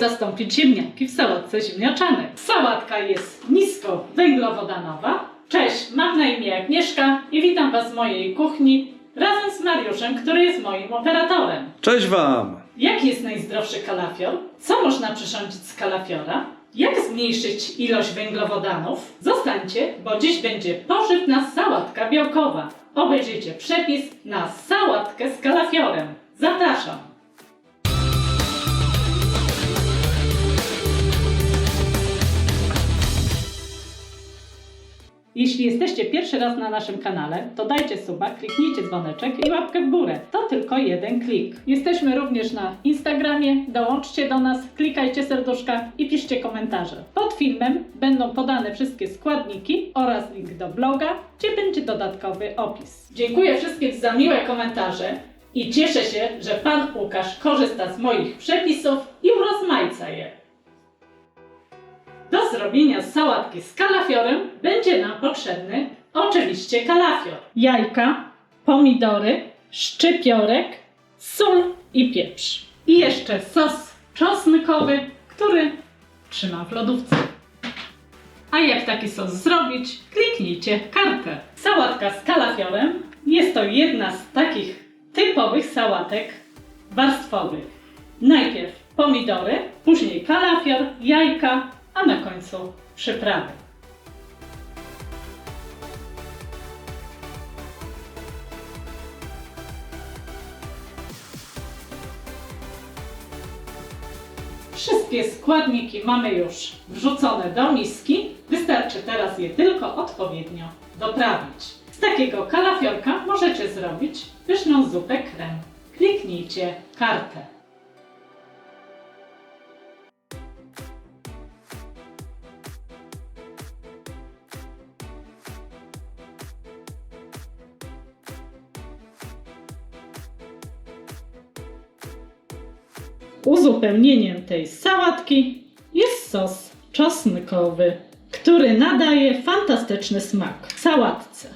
zastąpić ziemniaki w sałatce ziemniaczanej. Sałatka jest nisko węglowodanowa. Cześć, mam na imię Agnieszka i witam Was w mojej kuchni razem z Mariuszem, który jest moim operatorem. Cześć Wam! Jaki jest najzdrowszy kalafior? Co można przyrządzić z kalafiora? Jak zmniejszyć ilość węglowodanów? Zostańcie, bo dziś będzie pożywna sałatka białkowa. Obejrzyjcie przepis na sałatkę z kalafiorem. Zapraszam! Jeśli jesteście pierwszy raz na naszym kanale, to dajcie suba, kliknijcie dzwoneczek i łapkę w górę. To tylko jeden klik. Jesteśmy również na Instagramie, dołączcie do nas, klikajcie serduszka i piszcie komentarze. Pod filmem będą podane wszystkie składniki oraz link do bloga, gdzie będzie dodatkowy opis. Dziękuję wszystkim za miłe komentarze i cieszę się, że Pan Łukasz korzysta z moich przepisów i urozmaica je. Zrobienia sałatki z kalafiorem będzie nam potrzebny oczywiście kalafior, jajka, pomidory, szczypiorek, sól i pieprz. I jeszcze sos czosnkowy, który trzymam w lodówce. A jak taki sos zrobić? Kliknijcie kartę. Sałatka z kalafiorem jest to jedna z takich typowych sałatek warstwowych. Najpierw pomidory, później kalafior, jajka, a na końcu przyprawy. Wszystkie składniki mamy już wrzucone do miski. Wystarczy teraz je tylko odpowiednio doprawić. Z takiego kalafiorka możecie zrobić pyszną zupę krem. Kliknijcie kartę. Uzupełnieniem tej sałatki jest sos czosnkowy, który nadaje fantastyczny smak sałatce.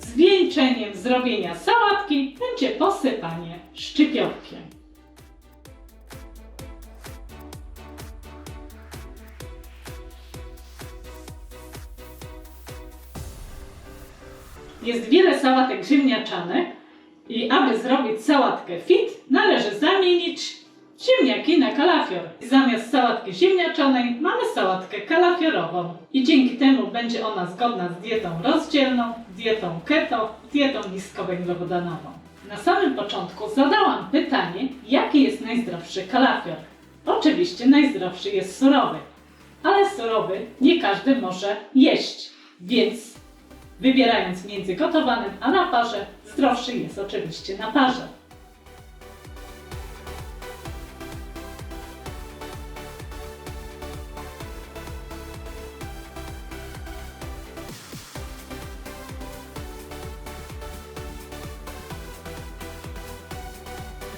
Zwieńczeniem zrobienia sałatki będzie posypanie szczypiorkiem. Jest wiele sałatek ziemniaczanych i aby zrobić sałatkę fit, należy zamienić ziemniaki na kalafior. Zamiast sałatki ziemniaczanej mamy sałatkę kalafiorową i dzięki temu będzie ona zgodna z dietą rozdzielną, dietą keto, dietą niskowęglowodanową. Na samym początku zadałam pytanie, jaki jest najzdrowszy kalafior. Oczywiście najzdrowszy jest surowy, ale surowy nie każdy może jeść, więc Wybierając między gotowanym a na parze, zdrowszy jest oczywiście na parze.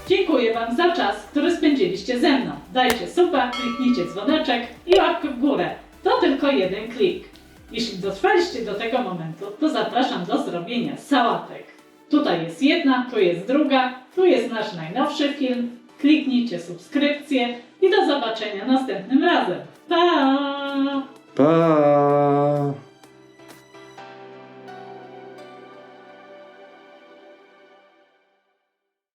Dziękuję Wam za czas, który spędziliście ze mną. Dajcie suba, kliknijcie dzwoneczek i łapkę w górę. To tylko jeden klik. Jeśli dotrwaliście do tego momentu, to zapraszam do zrobienia sałatek. Tutaj jest jedna, tu jest druga, tu jest nasz najnowszy film. Kliknijcie subskrypcję i do zobaczenia następnym razem. Pa! Pa!